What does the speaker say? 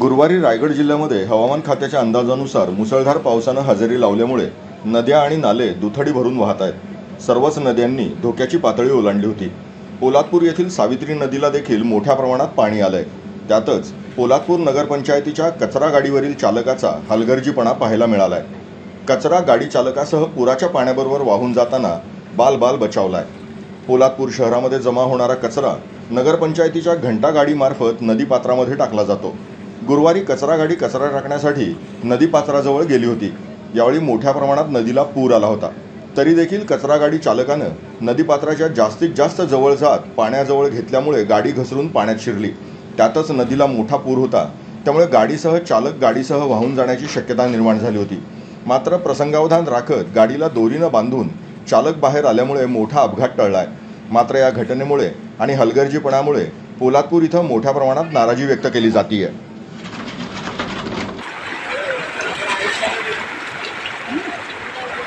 गुरुवारी रायगड जिल्ह्यामध्ये हवामान खात्याच्या अंदाजानुसार मुसळधार पावसानं हजेरी लावल्यामुळे नद्या आणि नाले दुथडी भरून वाहत आहेत. सर्वच नद्यांनी धोक्याची पातळी ओलांडली होती. पोलादपूर येथील सावित्री नदीला देखील मोठ्या प्रमाणात पाणी आलंय. त्यातच पोलादपूर नगरपंचायतीच्या कचरा गाडीवरील चालकाचा हलगर्जीपणा पाहायला मिळालाय. कचरा गाडी चालकासह पुराच्या पाण्याबरोबर वाहून जाताना बाल बाल बचावलाय. पोलादपूर शहरामध्ये जमा होणारा कचरा नगरपंचायतीच्या घंटा गाडीमार्फत नदीपात्रामध्ये टाकला जातो. गुरुवारी कचरा गाडी कचरा टाकण्यासाठी नदीपात्राजवळ गेली होती. यावेळी मोठ्या प्रमाणात नदीला पूर आला होता. तरी देखील कचरा गाडी चालकानं नदीपात्राच्या जास्तीत जास्त जवळ जात पाण्याजवळ घेतल्यामुळे गाडी घसरून पाण्यात शिरली. त्यातच नदीला मोठा पूर होता. त्यामुळे गाडीसह चालक गाडीसह वाहून जाण्याची शक्यता निर्माण झाली होती. मात्र प्रसंगावधान राखत गाडीला दोरीनं बांधून चालक बाहेर आल्यामुळे मोठा अपघात टळलाय. मात्र या घटनेमुळे आणि हलगर्जीपणामुळे पोलादपूर इथं मोठ्या प्रमाणात नाराजी व्यक्त केली जातीये.